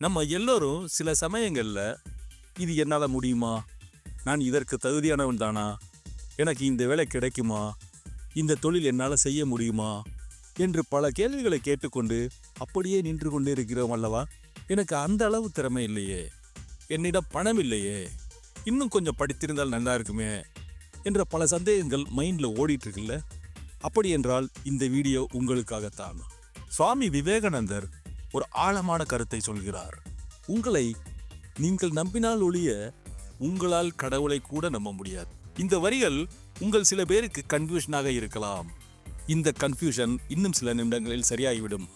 நம்ம எல்லோரும் சில சமயங்களில் இது என்னால் முடியுமா? நான் இதற்கு தகுதியானவன் தானா? எனக்கு இந்த வேலை கிடைக்குமா? இந்த தொழில் என்னால் செய்ய முடியுமா? என்று பல கேள்விகளை கேட்டுக்கொண்டு அப்படியே நின்று கொண்டு இருக்கிறோம் அல்லவா? எனக்கு அந்த அளவு திறமை இல்லையே. என்னிடம் பணம் இல்லையே. இன்னும் கொஞ்சம் படித்திருந்தால் நல்லா இருக்குமே என்ற பல சந்தேகங்கள் மைண்டில் ஓடிட்டுருக்குல்ல? அப்படி என்றால் இந்த வீடியோ உங்களுக்காகத்தான். சுவாமி விவேகானந்தர் ஒரு ஆழமான கருத்தை சொல்கிறார். உங்களை நீங்கள் நம்பினால் ஒழிய உங்களால் கடவுளை கூட நம்ப முடியாது. இந்த வரிகள் உங்கள் சில பேருக்கு கன்ஃபியூஷனாக இருக்கலாம். இந்த கன்ஃபியூஷன் இன்னும் சில நிமிடங்களில் சரியாகிவிடும்.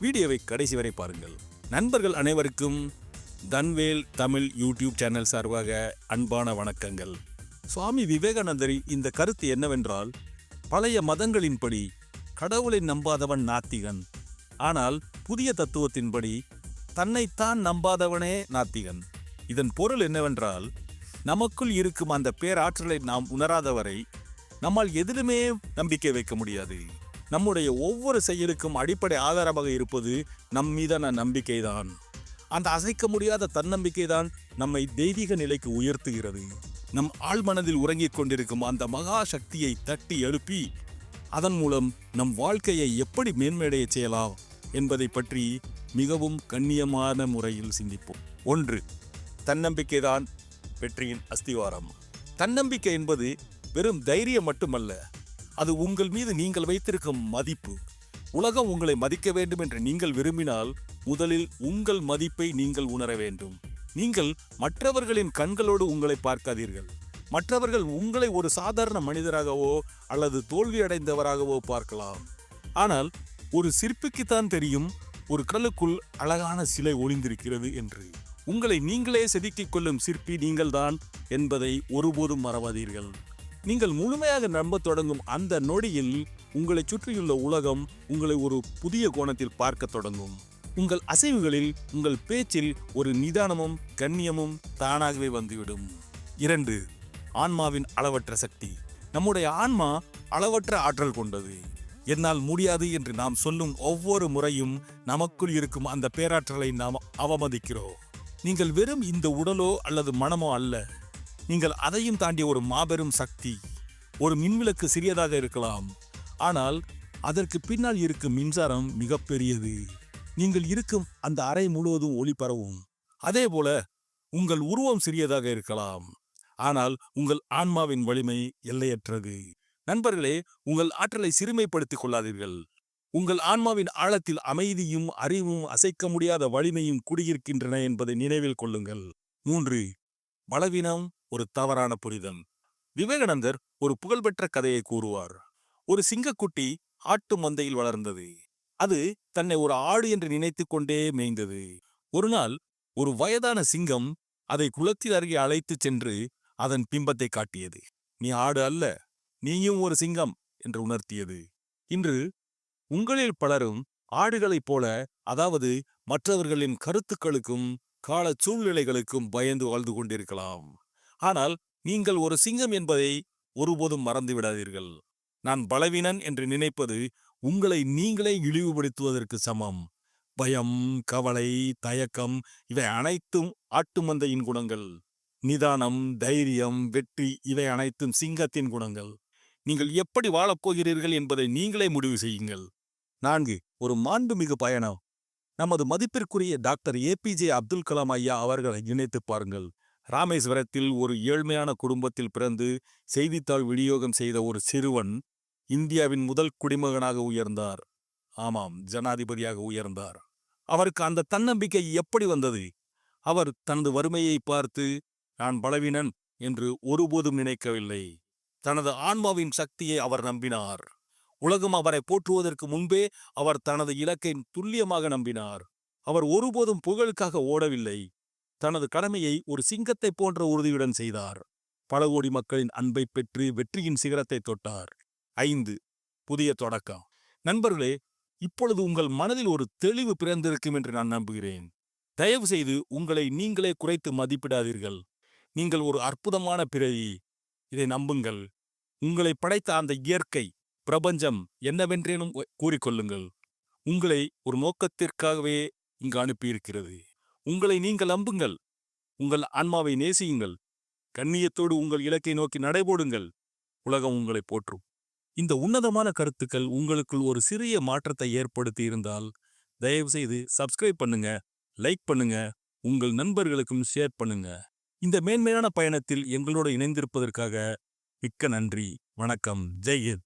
வீடியோவை கடைசி வரை பாருங்கள். நண்பர்கள் அனைவருக்கும் தன்வேல் தமிழ் யூடியூப் சேனல் சார்பாக அன்பான வணக்கங்கள். சுவாமி விவேகானந்தரின் இந்த கருத்து என்னவென்றால் பழைய மதங்களின்படி கடவுளை நம்பாதவன் நாத்திகன். ஆனால் புதிய தத்துவத்தின்படி தன்னைத்தான் நம்பாதவனே நாத்திகன். இதன் பொருள் என்னவென்றால் நமக்குள் இருக்கும் அந்த பேராற்றலை நாம் உணராதவரை நம்மால் எதிலுமே நம்பிக்கை வைக்க முடியாது. நம்முடைய ஒவ்வொரு செயலுக்கும் அடிப்படை ஆதாரமாக இருப்பது நம் மீதான நம்பிக்கைதான். அந்த அசைக்க முடியாத தன்னம்பிக்கை தான் நம்மை தெய்வீக நிலைக்கு உயர்த்துகிறது. நம் ஆழ்மனதில் உறங்கிக் கொண்டிருக்கும் அந்த மகா சக்தியை தட்டி எழுப்பி அதன் மூலம் நம் வாழ்க்கையை எப்படி மேன்மேடைய செய்யலாம்? என்பதை பற்றி மிகவும் கண்ணியமான முறையில் சிந்திப்போம். ஒன்று தன்னம்பிக்கைதான் வெற்றியின் அஸ்திவாரம். தன்னம்பிக்கை என்பது வெறும் தைரியம் மட்டுமல்ல அது உங்கள் மீது நீங்கள் வைத்திருக்கும் மதிப்பு. உலகம் உங்களை மதிக்க வேண்டும் என்று நீங்கள் விரும்பினால் முதலில் உங்கள் மதிப்பை நீங்கள் உணர வேண்டும். நீங்கள் மற்றவர்களின் கண்களோடு உங்களை பார்க்காதீர்கள். மற்றவர்கள் உங்களை ஒரு சாதாரண மனிதராகவோ அல்லது தோல்வியடைந்தவராகவோ பார்க்கலாம். ஆனால் ஒரு சிற்பிக்குத்தான் தெரியும் ஒரு கடலுக்குள் அழகான சிலை ஒளிந்திருக்கிறது என்று. உங்களை நீங்களே செதுக்கிக் கொள்ளும் சிற்பி நீங்கள்தான் என்பதை ஒருபோதும் மறவாதீர்கள். நீங்கள் முழுமையாக நம்பத் தொடங்கும் அந்த நொடியில் உங்களை சுற்றியுள்ள உலகம் உங்களை ஒரு புதிய கோணத்தில் பார்க்கத் தொடங்கும். உங்கள் அசைவுகளில் உங்கள் பேச்சில் ஒரு நிதானமும் கண்ணியமும் தானாகவே வந்துவிடும். இரண்டு ஆன்மாவின் அளவற்ற சக்தி. நம்முடைய ஆன்மா அளவற்ற ஆற்றல் கொண்டது. என்னால் முடியாது என்று நாம் சொல்லும் ஒவ்வொரு முறையும் நமக்குள் இருக்கும் அந்த பேராற்றலை நாம் அவமதிக்கிறோம். நீங்கள் வெறும் இந்த உடலோ அல்லது மனமோ அல்ல. நீங்கள் அதையும் தாண்டிய ஒரு மாபெரும் சக்தி. ஒரு மின்விளக்கு சிறியதாக இருக்கலாம். ஆனால் அதற்கு பின்னால் இருக்கும் மின்சாரம் மிகப்பெரியது. நீங்கள் இருக்கும் அந்த அறை முழுவதும் ஒளி பரவும் அதே போல உங்கள் உருவம் சிறியதாக இருக்கலாம். ஆனால் உங்கள் ஆன்மாவின் வலிமை எல்லையற்றது. நண்பர்களே உங்கள் ஆற்றலை சிறுமைப்படுத்திக் கொள்ளாதீர்கள். உங்கள் ஆன்மாவின் ஆழத்தில் அமைதியும் அறிவும் அசைக்க முடியாத வலிமையும் குடியிருக்கின்றன என்பதை நினைவில் கொள்ளுங்கள். மூன்று பலவீனம் ஒரு தவறான புரிதல். விவேகானந்தர் ஒரு புகழ்பெற்ற கதையை கூறுவார். ஒரு சிங்கக்குட்டி ஆட்டு மந்தையில் வளர்ந்தது. அது தன்னை ஒரு ஆடு என்று நினைத்துக் கொண்டே மேய்ந்தது. ஒரு நாள் ஒரு வயதான சிங்கம் அதை குளத்தில் அருகே அழைத்துச் சென்று அதன் பிம்பத்தை காட்டியது. நீ ஆடு அல்ல நீயும் ஒரு சிங்கம் என்று உணர்த்தியது. இன்று உங்களில் பலரும் ஆடுகளைப் போல அதாவது மற்றவர்களின் கருத்துக்களுக்கும் கால சூழ்நிலைகளுக்கும் பயந்து வாழ்ந்து கொண்டிருக்கலாம். ஆனால் நீங்கள் ஒரு சிங்கம் என்பதை ஒருபோதும் மறந்துவிடாதீர்கள். நான் பலவீனன் என்று நினைப்பது உங்களை நீங்களே இழிவுபடுத்துவதற்கு சமம். பயம் கவலை தயக்கம் இவை அனைத்தும் ஆட்டுமந்தையின் குணங்கள். நிதானம் தைரியம் வெற்றி இவை அனைத்தும் சிங்கத்தின் குணங்கள். நீங்கள் எப்படி வாழப்போகிறீர்கள் என்பதை நீங்களே முடிவு செய்யுங்கள். நான்கு ஒரு மாண்புமிகு பயணம். நமது மதிப்பிற்குரிய டாக்டர் ஏபிஜே அப்துல் கலாம் ஐயா அவர்களை நினைத்து பாருங்கள். ராமேஸ்வரத்தில் ஒரு ஏழ்மையான குடும்பத்தில் பிறந்து செய்தித்தாள் விநியோகம் செய்த ஒரு சிறுவன் இந்தியாவின் முதல் குடிமகனாக உயர்ந்தார். ஆமாம் ஜனாதிபதியாக உயர்ந்தார். அவருக்கு அந்த தன்னம்பிக்கை எப்படி வந்தது? அவர் தனது வறுமையை பார்த்து நான் பலவீனன் என்று ஒருபோதும் நினைக்கவில்லை. தனது ஆன்மாவின் சக்தியை அவர் நம்பினார். உலகம் அவரை போற்றுவதற்கு முன்பே அவர் தனது இலக்கை துல்லியமாக நம்பினார். அவர் ஒருபோதும் புகழுக்காக ஓடவில்லை. தனது கடமையை ஒரு சிங்கத்தைப் போன்ற உறுதியுடன் செய்தார். பல கோடி மக்களின் அன்பை பெற்று வெற்றியின் சிகரத்தை தொட்டார். ஐந்து புதிய தொடக்கம். நண்பர்களே இப்பொழுது உங்கள் மனதில் ஒரு தெளிவு பிறந்திருக்கும் என்று நான் நம்புகிறேன். தயவு செய்து உங்களை நீங்களே குறைத்து மதிப்பிடாதீர்கள். நீங்கள் ஒரு அற்புதமான பிறவி. இதை நம்புங்கள். உங்களை படைத்த அந்த இயற்கை பிரபஞ்சம் என்னவென்றேனும் கூறிக்கொள்ளுங்கள். உங்களை ஒரு நோக்கத்திற்காகவே இங்கு அனுப்பியிருக்கிறது. உங்களை நீங்கள் நம்புங்கள். உங்கள் ஆன்மாவை நேசியுங்கள். கண்ணியத்தோடு உங்கள் இலக்கை நோக்கி நடைபோடுங்கள். உலகம் உங்களை போற்றும். இந்த உன்னதமான கருத்துக்கள் உங்களுக்குள் ஒரு சிறிய மாற்றத்தை ஏற்படுத்தி இருந்தால் தயவுசெய்து சப்ஸ்கிரைப் பண்ணுங்க லைக் பண்ணுங்க உங்கள் நண்பர்களுக்கும் ஷேர் பண்ணுங்க. இந்த மேன்மையான பயணத்தில் எங்களோடு இணைந்திருப்பதற்காக மிக்க நன்றி. வணக்கம். ஜெய்